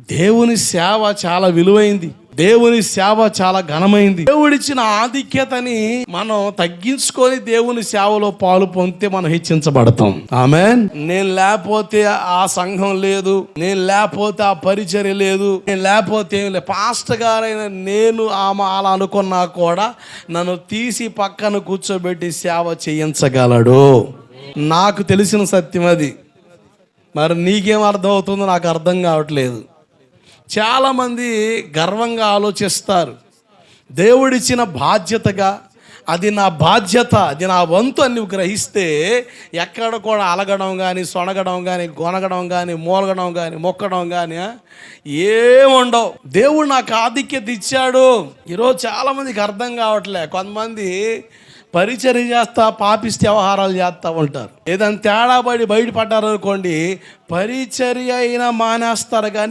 దేవుని సేవ చాలా విలువైంది. దేవుని సేవ చాలా ఘనమైంది. దేవుడిచ్చిన ఆధిక్యతని మనం తగ్గించుకొని దేవుని సేవలో పాలు పొందితే మనం హెచ్చించబడతాం. ఆమె నేను లేకపోతే ఆ సంఘం లేదు. నేను లేకపోతే ఆ పరిచర్య లేదు. నేను లేకపోతే ఏం లేదు. పాస్టర్ గారైన నేను ఆమె అలా అనుకున్నా కూడా నన్ను తీసి పక్కన కూర్చోబెట్టి సేవ చేయించగలడు. నాకు తెలిసిన సత్యం అది. మరి నీకేం అర్థం అవుతుందో నాకు అర్థం కావట్లేదు. చాలామంది గర్వంగా ఆలోచిస్తారు. దేవుడిచ్చిన బాధ్యతగా అది నా బాధ్యత అది నా వంతు అని నువ్వు గ్రహిస్తే ఎక్కడ కూడా అలగడం కానీ సొనగడం కానీ గొనగడం కానీ మూలగడం కానీ మొక్కడం కానీ ఏముండవు దేవుడు నాకు ఆధిక్యత ఇచ్చాడు. ఈరోజు చాలామందికి అర్థం కావట్లే. కొంతమంది పరిచర్య చేస్తా పాపిస్తే వ్యవహారాలు చేస్తూ ఉంటారు. ఏదైనా తేడా పడి బయటపడ్డారు అనుకోండి పరిచర్య అయినా మానేస్తారు కానీ